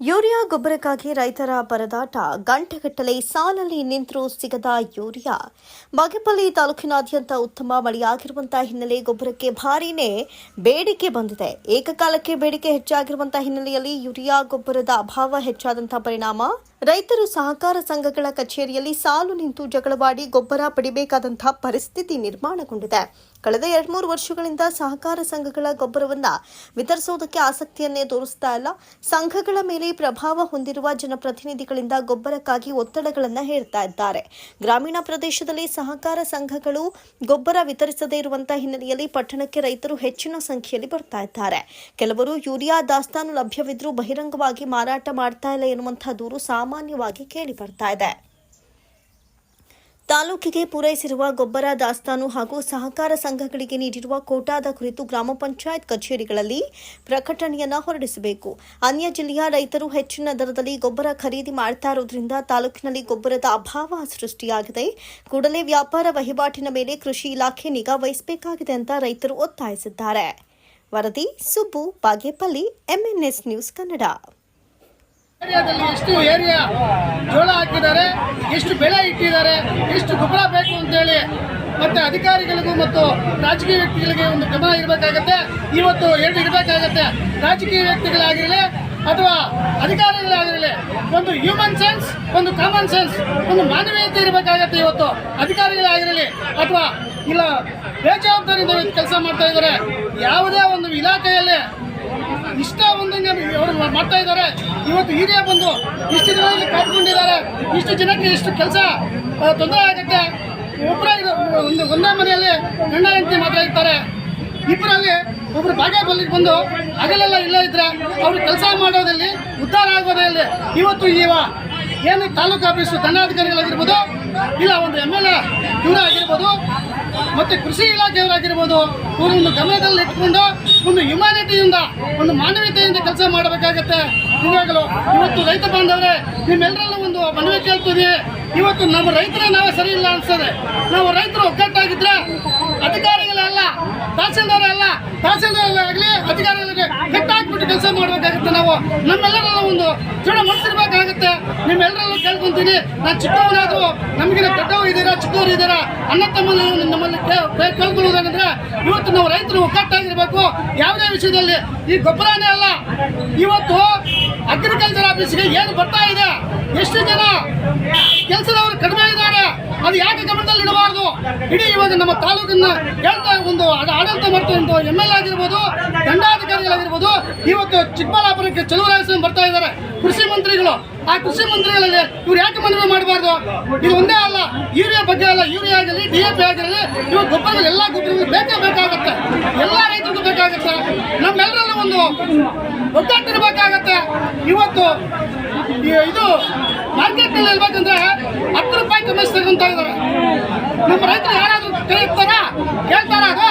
Urea ಗೊಬ್ಬರಕ್ಕಾಗಿ ರೈತರ ಪರದಾಟ ಗಂಟೆಗಟ್ಟಲೆ ಸಾಲಲ್ಲಿ ನಿಂತರೂ ಸಿಗದ ಯೂರಿಯಾ. ಬಾಗೇಪಲ್ಲಿ ತಾಲೂಕಿನಾದ್ಯಂತ ಉತ್ತಮ ಮಳೆಯಾಗಿರುವಂತಹ ಹಿನ್ನೆಲೆ ಗೊಬ್ಬರಕ್ಕೆ ಭಾರೀನೇ ಬೇಡಿಕೆ ಬಂದಿದೆ. ಏಕಕಾಲಕ್ಕೆ ಬೇಡಿಕೆ ಹೆಚ್ಚಾಗಿರುವಂತಹ ಹಿನ್ನೆಲೆಯಲ್ಲಿ ಯೂರಿಯಾ ಗೊಬ್ಬರದ ಅಭಾವ ಹೆಚ್ಚಾದಂತಹ ಪರಿಣಾಮ. ರೈತರು ಸಹಕಾರ ಸಂಘಗಳ ಕಚೇರಿಯಲ್ಲಿ ಸಾಲು ನಿಂತು ಜಗಳವಾಡಿ ಗೊಬ್ಬರ ಪಡಿಬೇಕಾದಂತಹ ಪರಿಸ್ಥಿತಿ ನಿರ್ಮಾಣಗೊಂಡಿದೆ. ಕಳೆದ ಎರಡ್ಮೂರು ವರ್ಷಗಳಿಂದ ಸಹಕಾರ ಸಂಘಗಳ ಗೊಬ್ಬರವನ್ನು ವಿತರಿಸುವುದಕ್ಕೆ ಆಸಕ್ತಿಯನ್ನೇ ತೋರಿಸ್ತಾ ಇಲ್ಲ. ಸಂಘಗಳ ಮೇಲೆ ಪ್ರಭಾವ ಹೊಂದಿರುವ ಜನಪ್ರತಿನಿಧಿಗಳಿಂದ ಗೊಬ್ಬರಕ್ಕಾಗಿ ಒತ್ತಡಗಳನ್ನು ಹೇಳ್ತಾ ಇದ್ದಾರೆ. ಗ್ರಾಮೀಣ ಪ್ರದೇಶದಲ್ಲಿ ಸಹಕಾರ ಸಂಘಗಳು ಗೊಬ್ಬರ ವಿತರಿಸದೇ ಇರುವಂತಹ ಹಿನ್ನೆಲೆಯಲ್ಲಿ ಪಟ್ಟಣಕ್ಕೆ ರೈತರು ಹೆಚ್ಚಿನ ಸಂಖ್ಯೆಯಲ್ಲಿ ಬರ್ತಾ ಇದ್ದಾರೆ. ಕೆಲವರು ಯೂರಿಯಾ, ದಾಸ್ತಾನು ಲಭ್ಯವಿದ್ರೂ ಬಹಿರಂಗವಾಗಿ ಮಾರಾಟ ಮಾಡ್ತಾ ಇಲ್ಲ ಎನ್ನುವಂತಹ ದೂರು ಸಾಮಾನ್ಯವಾಗಿ ಕೇಳಿ ಬರ್ತಾ ಇದೆ. ತಾಲೂಕಿಗೆ ಪೂರೈಸಿರುವ ಗೊಬ್ಬರ ದಾಸ್ತಾನು ಹಾಗೂ ಸಹಕಾರ ಸಂಘಗಳಿಗೆ ನೀಡಿರುವ ಕೋಟಾದ ಕುರಿತು ಗ್ರಾಮ ಪಂಚಾಯತ್ ಕಚೇರಿಗಳಲ್ಲಿ ಪ್ರಕಟಣೆಯನ್ನು ಹೊರಡಿಸಬೇಕು. ಅನ್ಯ ಜಿಲ್ಲೆಯ ರೈತರು ಹೆಚ್ಚಿನ ದರದಲ್ಲಿ ಗೊಬ್ಬರ ಖರೀದಿ ಮಾಡ್ತಾ ಇರೋದ್ರಿಂದ ತಾಲೂಕಿನಲ್ಲಿ ಗೊಬ್ಬರದ ಅಭಾವ ಸೃಷ್ಟಿಯಾಗಿದೆ. ಕೂಡಲೇ ವ್ಯಾಪಾರ ವಹಿವಾಟಿನ ಮೇಲೆ ಕೃಷಿ ಇಲಾಖೆ ನಿಗಾ ವಹಿಸಬೇಕಾಗಿದೆ ಅಂತ ರೈತರು ಒತ್ತಾಯಿಸಿದ್ದಾರೆ. ವರದಿ ಸುಬ್ಬು ಬಾಗೇಪಲ್ಲಿ ಎಂಎನ್ಎಸ್ ನ್ಯೂಸ್ ಕನ್ನಡ. ಏರಿಯಾದಲ್ಲಿ ಎಷ್ಟು ಏರಿಯಾ ಜೋಳ ಹಾಕಿದ್ದಾರೆ, ಎಷ್ಟು ಬೆಳೆ ಇಟ್ಟಿದ್ದಾರೆ, ಎಷ್ಟು ಗೊಬ್ಬರ ಬೇಕು ಅಂತೇಳಿ ಮತ್ತೆ ಅಧಿಕಾರಿಗಳಿಗೂ ಮತ್ತು ರಾಜಕೀಯ ವ್ಯಕ್ತಿಗಳಿಗೆ ಒಂದು ಗಮನ ಇರಬೇಕಾಗತ್ತೆ ಇವತ್ತು ಎರಡು ಇರಬೇಕಾಗತ್ತೆ ರಾಜಕೀಯ ವ್ಯಕ್ತಿಗಳಾಗಿರಲಿ ಅಥವಾ ಅಧಿಕಾರಿಗಳಾಗಿರಲಿ, ಒಂದು ಹ್ಯೂಮನ್ ಸೆನ್ಸ್ ಒಂದು ಕಾಮನ್ ಸೆನ್ಸ್ ಒಂದು ಮಾನವೀಯತೆ ಇರಬೇಕಾಗತ್ತೆ ಇವತ್ತು. ಅಧಿಕಾರಿಗಳಾಗಿರಲಿ ಅಥವಾ ಇಲ್ಲ ಬೇಜವಾಬ್ದಾರಿಯಿಂದ ಕೆಲಸ ಮಾಡ್ತಾ ಇದ್ದಾರೆ. ಯಾವುದೇ ಒಂದು ಇಲಾಖೆಯಲ್ಲಿ ಇಷ್ಟ ಒಂದಂಗೆ ಅವರು ಮಾಡ್ತಾ ಇದ್ದಾರೆ. ಇವತ್ತು ಹಿರಿಯ ಬಂದು ಇಷ್ಟು ಜನರಲ್ಲಿ ಕಾಯ್ಕೊಂಡಿದ್ದಾರೆ ಇಷ್ಟು ಜನಕ್ಕೆ ಇಷ್ಟು ಕೆಲಸ ತೊಂದರೆ ಆಗುತ್ತೆ ಒಬ್ಬರ ಒಂದು ಒಂದೇ ಮನೆಯಲ್ಲಿ ಗಂಡ ಹೆಂಡತಿ ಮಾತ್ರ ಇಬ್ಬರಲ್ಲಿ ಒಬ್ರು ಬಾಗೇಪಲ್ಲಿಗೆ ಬಂದು ಹಗಲೆಲ್ಲ ಇಲ್ಲ ಇದ್ರೆ ಅವರು ಕೆಲಸ ಮಾಡೋದಲ್ಲಿ ಉದ್ಧಾರ ಆಗೋದಲ್ಲಿ ಇವತ್ತು ಇವ ಏನು ತಾಲೂಕು ಆಫೀಸು ದಂಡಾಧಿಕಾರಿಗಳಾಗಿರ್ಬೋದು, ಇಲ್ಲ ಒಂದು ಎಂ ಎಲ್ ಎ ಇವರೇ ಆಗಿರ್ಬೋದು ಮತ್ತೆ ಕೃಷಿ ಇಲಾಖೆಯವರಾಗಿರ್ಬೋದು ಒಂದು ಗಮನದಲ್ಲಿ ಇಟ್ಕೊಂಡು ಒಂದು ಹ್ಯುಮ್ಯಾನಿಟಿಯಿಂದ ಒಂದು ಮಾನವೀಯತೆಯಿಂದ ಕೆಲಸ ಮಾಡಬೇಕಾಗತ್ತೆ? ಇವಾಗಲೂ ಇವತ್ತು ರೈತ ಬಾಂಧವರೇ ನಿಮ್ಮೆಲ್ಲರಲ್ಲೂ ಒಂದು ಮನವಿ ಕೇಳ್ತೀವಿ ಇವತ್ತು ನಮ್ಮ ರೈತರ ನಾವೇ ಸರಿ ಇಲ್ಲ ಅನ್ಸ್ತದೆ ನಾವು ರೈತರು ಒಗ್ಗಟ್ಟಾಗಿದ್ರೆ ಅಧಿಕಾರಿಗಳಲ್ಲ ತಹಸೀಲ್ದಾರ್ ತಹಸೀಲ್ದಾರ್ ಆಗಲಿ, ಅಧಿಕಾರಿಗಳಿಗೆ ಕಟ್ಟಾಕ್ಬಿಟ್ಟು ಕೆಲಸ ಮಾಡಬೇಕಾಗುತ್ತೆ ನಾವು. ನಮ್ಮೆಲ್ಲರಲ್ಲೂ ಒಂದು ದೃಢ ಮನಸ್ಸಿರ್ಬೇಕಾಗುತ್ತೆ ನಿಮ್ಮೆಲ್ಲರಲ್ಲೂ ಕೇಳ್ಕೊಂತೀನಿ. ನಾನು ಚಿಕ್ಕವನಾದ್ರು ನಮಗಿನ ದೊಡ್ಡವರು ಇದ್ದೀರಾ, ಚಿಕ್ಕವರು ಇದ್ದೀರಾ, ಅಣ್ಣ ತಮ್ಮಲ್ಲಿ ನಮ್ಮಲ್ಲಿ ಕೇಳ್ಕೊಳ್ಳೋದಾಗಂದ್ರೆ ಇವತ್ತು ನಾವು ರೈತರು ಒಗ್ಗಟ್ಟಾಗಿರ್ಬೇಕು. ಯಾವುದೇ ವಿಷಯದಲ್ಲಿ ಈ ಗೊಬ್ಬರನೇ ಅಲ್ಲ. ಇವತ್ತು ಅಗ್ರಿಕಲ್ಚರ್ ಆಫೀಸ್ಗೆ ಏನು ಬರ್ತಾ ಇದೆ? ಎಷ್ಟು ಜನ ಕೆಲಸದವರು ಕಡಿಮೆ ಇದ್ದಾರೆ? ಅದು ಯಾಕೆ ಗಮನದಲ್ಲಿ ಇಡಬಾರ್ದು? ಇಡೀ ಇವಾಗ ನಮ್ಮ ತಾಲೂಕನ್ನ ಹೇಳ್ತಾ ಒಂದು ಆಡಳಿತ ಮಾಡ್ತಾ ಎಂ ಎಲ್ ಆಗಿರ್ಬೋದು, ದಂಡಾಧಿಕಾರಿಗಳಾಗಿರ್ಬೋದು, ಇವತ್ತು ಚಿಕ್ಕಬಳ್ಳಾಪುರಕ್ಕೆ ಚಲುವರಾಯಸ್ವಾಮಿ ಬರ್ತಾ ಇದ್ದಾರೆ. ಕೃಷಿ ಮಂತ್ರಿಗಳು. ಆ ಕೃಷಿ ಮಂತ್ರಿಗಳಲ್ಲಿ ಇವ್ರು ಯಾಕೆ ಮನವಿ ಮಾಡಬಾರ್ದು? ಇದು ಒಂದೇ ಅಲ್ಲ, ಯೂರಿಯಾ ಬಗ್ಗೆ ಅಲ್ಲ, ಯೂರಿಯಾ ಆಗಲಿ ಡಿ ಎ ಪಿ ಆಗಿರಲಿ ಇವಾಗ ಗೊಬ್ಬರಗಳು ಎಲ್ಲ ಗೊಬ್ಬರಗಳು ಬೇಕೇ ಬೇಕಾಗುತ್ತೆ. ಎಲ್ಲ ರೈತರಿಗೂ ಬೇಕಾಗತ್ತೆ. ಒಗ್ಗಟ್ಟಿರ್ಬೇಕಾಗತ್ತೆ ಇವತ್ತು ಇದು ಮಾರ್ಕೆಟ್ನಲ್ಲಿ ಹೇಳ್ಬೇಕಂದ್ರೆ ಹತ್ತು ರೂಪಾಯಿ ಕಮಿಷನ್ ಅಂತ ಇದ್ದಾರೆ ನಮ್ಮ ರೈತರು ಯಾರಾದ್ರೂ ಕೇಳ್ತಾರ? ಕೇಳ್ತಾರ ಅದು?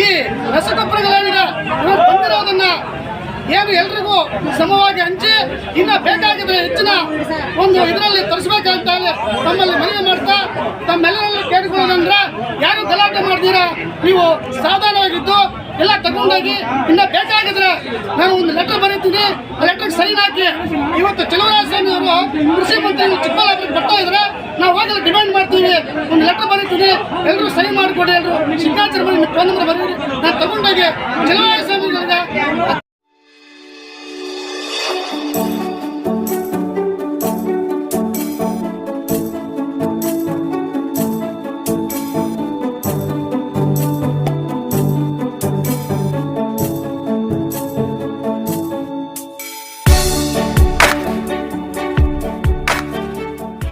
ಈ ರಸಗೊಬ್ಬರಗಳೇನಿದೆ ಬಂದಿರೋದನ್ನ ಏನು ಎಲ್ರಿಗೂ ಸಮವಾಗಿ ಹಂಚಿ ಇನ್ನ ಬೇಕಾಗಿದ್ರೆ ಹೆಚ್ಚಿನ ಒಂದು ಇದರಲ್ಲಿ ತರಿಸ್ಬೇಕಂತ ತಮ್ಮಲ್ಲಿ ಮನವಿ ಮಾಡ್ತಾ, ತಮ್ಮೆಲ್ಲರಲ್ಲಿ ಕೇಳಿಕೊಳ್ಳೋದಂದ್ರೆ ಯಾರು ಗಲಾಟೆ ಮಾಡ್ತೀರಾ? ನೀವು ಸಾವಧಾನವಾಗಿದ್ದು ಎಲ್ಲ ತಗೊಂಡೋಗಿ ಇನ್ನ ಬೇಕಾಗಿದ್ರೆ ನಾನು ಒಂದು ಲೆಟರ್ ಬರೀತೀನಿ. ಆ ಲೆಟರ್ ಸೈನ್ ಹಾಕಿ ಇವತ್ತು ಚಲುವರಾಜಸ್ವಾಮಿ ಅವರು ಕೃಷಿ ಮಂತ್ರಿ ಚಿಕ್ಕಬಳ್ಳಾಪುರಕ್ಕೆ ಬರ್ತಾ ಇದ್ರೆ ನಾವು ಹೋಗಿ ಡಿಮ್ಯಾಂಡ್ ಮಾಡ್ತೀವಿ. ಒಂದು ಲೆಟರ್ ಬರೀತೀನಿ. ಎಲ್ಲರೂ ಸೈನ್ ಮಾಡಿಕೊಡಿ ಎಲ್ಲರೂ ಸಿಗ್ನೇಚರ್ ಬರೀ ಫೋನ್ ನಂಬರ್ ಬರೀರಿ. ನಾನು ತಗೊಂಡೋಗಿ ಚಲುವರಾಜಸ್ವಾಮಿಗಳಿಗೆ